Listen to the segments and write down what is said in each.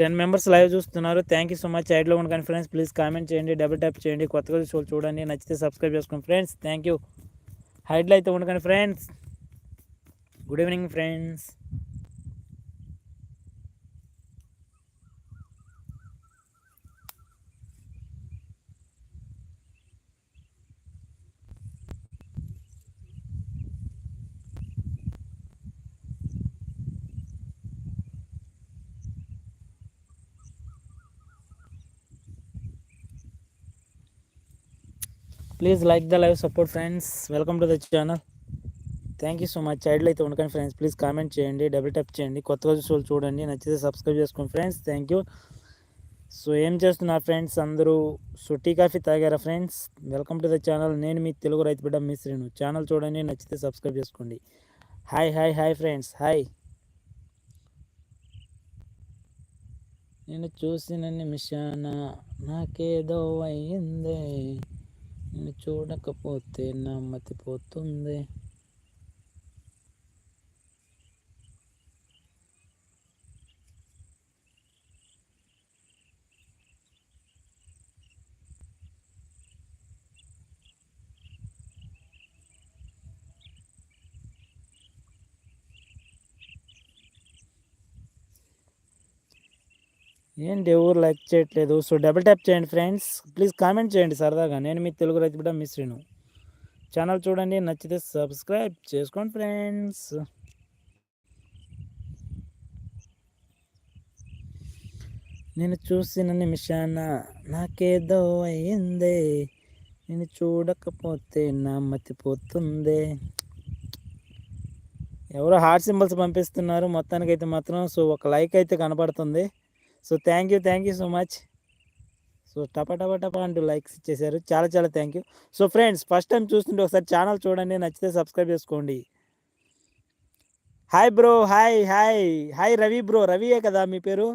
Ten members live చూస్తున్నారు. Thank you so much సైడ్లో ఉండకండి ఫ్రెండ్స్ ప్లీజ్ కామెంట్ చేయండి డబుల్ ట్యాప్ చేయండి. కొత్తగా షో చూడండి. నచ్చితే సబ్స్క్రైబ్ చేసుకోండి ఫ్రెండ్స్ థ్యాంక్ యూ హైడ్లో అయితే ఉండకండి friends good evening friends please like the live support friends welcome to the channel thank you so much child అయితే ఉండకండి ఫ్రెండ్స్ ప్లీజ్ కామెంట్ చేయండి డబుల్ టప్ చేయండి. కొత్త చూసి చూడండి. నచ్చితే సబ్స్క్రైబ్ చేసుకోండి ఫ్రెండ్స్ థ్యాంక్ యూ సో ఏం చేస్తున్నారు ఫ్రెండ్స్ అందరూ సో టీ కాఫీ తాగారా friends welcome to the channel నేను మీ తెలుగు రైతు బిడ్డ మీ శ్రీను ఛానల్ చూడండి నచ్చితే సబ్స్క్రైబ్ చేసుకోండి. Hi hi hi friends hi నేను చూసినన్ని మిషానా నాకేదో అయ్యిందే చూడకపోతే నమ్మతిపోతుంది ఏంటి ఎవరు లైక్ చేయట్లేదు? సో డబుల్ ట్యాప్ చేయండి ఫ్రెండ్స్ ప్లీజ్ కామెంట్ చేయండి సరదాగా. నేను మీ తెలుగు రైతు బిడ్డ మిస్ శ్రీను ఛానల్ చూడండి నచ్చితే సబ్స్క్రైబ్ చేసుకోండి ఫ్రెండ్స్ నేను చూసిన నిమిషాన నాకేదో అయ్యిందే. నేను చూడకపోతే నా మతిపోతుంది ఎవరో హార్ట్ సింబల్స్ పంపిస్తున్నారు. మొత్తానికైతే మాత్రం సో ఒక లైక్ అయితే కనపడుతుంది. So thank you thank you so much so టపా టపా టపా అంటూ లైక్స్ ఇచ్చేసారు చాలా చాలా thank you so friends first time చూస్తుంటే ఒకసారి ఛానల్ చూడండి నచ్చితే సబ్స్క్రైబ్ చేసుకోండి. Hi bro hi hi hi Ravi bro రవియే కదా మీ పేరు?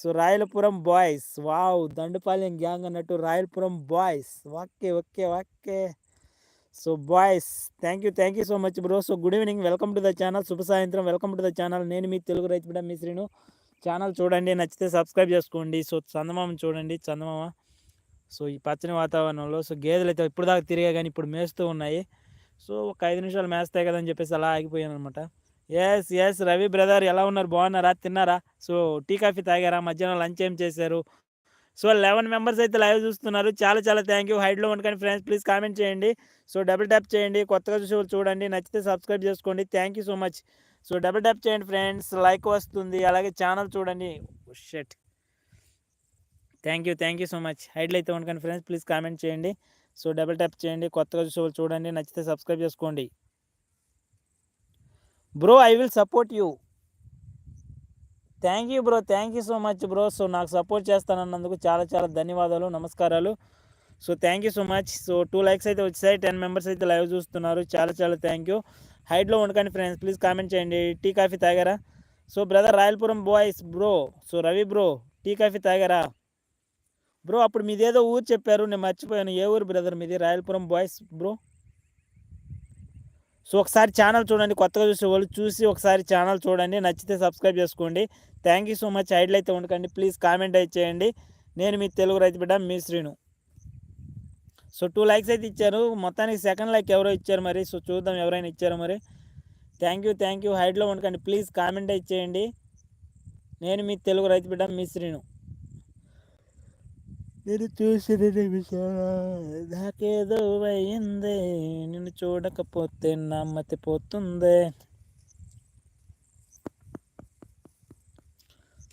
So Rayalapuram boys wow Dandupalem gang అన్నట్టు Rayalapuram boys okay okay okay so boys thank you thank you so much bro so good evening welcome to the channel శుభ సాయంత్రం welcome to the channel నేను మీ తెలుగు రైతు బిడ్డ మీ Srinu. Channel చూడండి నచ్చితే సబ్స్క్రైబ్ చేసుకోండి. సో చందమామ చూడండి చందమామ. సో ఈ పచ్చని వాతావరణంలో సో గేదెలు అయితే ఇప్పుడు దాకా తిరిగా కానీ ఇప్పుడు మేస్తూ ఉన్నాయి. సో ఒక ఐదు నిమిషాలు మేస్తాయి కదా అని చెప్పేసి అలా ఆగిపోయాను అనమాట ఎస్ ఎస్ రవి బ్రదర్ ఎలా ఉన్నారు? బాగున్నారా? తిన్నారా? సో టీ కాఫీ తాగారా? మధ్యాహ్నం లంచ్ ఏం చేశారు? సో లెవెన్ మెంబర్స్ అయితే లైవ్ చూస్తున్నారు. చాలా చాలా థ్యాంక్ యూ హైడ్లో ఉండకండి ఫ్రెండ్స్ ప్లీజ్ కామెంట్ చేయండి. సో డబుల్ ట్యాప్ చేయండి. కొత్తగా చూసి చూడండి. నచ్చితే సబ్స్క్రైబ్ చేసుకోండి. Thank you so much so double tap చేయండి ఫ్రెండ్స్. లైక్ వస్తుంది. అలాగే ఛానల్ చూడండి. షెట్. Thank you thank you so much హైడ్లు అయితే ఉండకండి ఫ్రెండ్స్. ప్లీజ్ కామెంట్ చేయండి. సో డబుల్ ట్యాప్ చేయండి. కొత్తగా షో చూడండి. నచ్చితే సబ్స్క్రైబ్ చేసుకోండి. Bro I will support you thank you bro thank you so much bro so నాకు సపోర్ట్ చేస్తానన్నందుకు చాలా చాలా ధన్యవాదాలు. నమస్కారాలు. So thank you so much so two likes అయితే వచ్చాయి. టెన్ మెంబర్స్ అయితే లైవ్ చూస్తున్నారు. చాలా చాలా థ్యాంక్ యూ హైట్లో ఉండకండి ఫ్రెండ్స్. ప్లీజ్ కామెంట్ చేయండి. టీ కాఫీ తాగారా? So brother Rayalapuram boys bro. So Ravi bro tea coffee తాగారా? బ్రో అప్పుడు మీదేదో ఊరు చెప్పారు. నేను మర్చిపోయాను. ఏ ఊరు బ్రదర్ మీది? Rayalapuram boys bro. సో ఒకసారి ఛానల్ చూడండి. కొత్తగా చూసే వాళ్ళు చూసి ఒకసారి ఛానల్ చూడండి. నచ్చితే సబ్స్క్రైబ్ చేసుకోండి. Thank you so much. ఐడ్లు అయితే ఉండకండి. ప్లీజ్ కామెంట్ అయితే చేయండి. నేను మీ తెలుగు రైతు బిడ్డ మీ శ్రీను. సో టూ లైక్స్ అయితే ఇచ్చారు. మొత్తానికి సెకండ్ లైక్ ఎవరో ఇచ్చారు మరి. సో చూద్దాం ఎవరైనా ఇచ్చారో మరి. Thank you thank you. హైడ్లో ఉండకండి. ప్లీజ్ కామెంట్ ఇచ్చేయండి నేను మీ తెలుగు రైతు బిడ్డ మీ శ్రీను. నేను చూసిన నాకేదో అయిందే. నిన్ను చూడకపోతే నమ్మతి పోతుందే.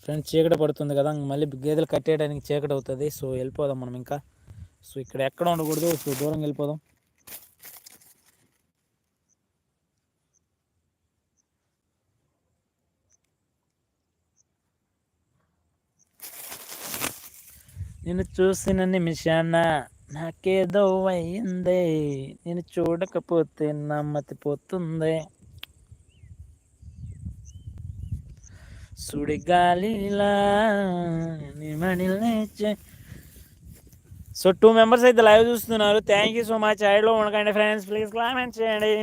ఫ్రెండ్స్ చీకటి పడుతుంది కదా. మళ్ళీ గేదెలు కట్టేయడానికి చీకటి అవుతుంది. సో వెళ్ళిపోదాం మనం ఇంకా. సో ఇక్కడ ఎక్కడ ఉండకూడదు. సో దూరం వెళ్ళిపోదాం. నేను చూసిన నిమిషాన నాకేదో అయిందే. నేను చూడకపోతే నమ్మతిపోతుంది సుడిగాలిలా నిమణి లేచే సో టూ మెంబర్స్ అయితే లైవ్ చూస్తున్నారు. థ్యాంక్ యూ సో మచ్ ఐడ్లో ఉండకండి ఫ్రెండ్స్ ప్లీజ్ కామెంట్ చేయండి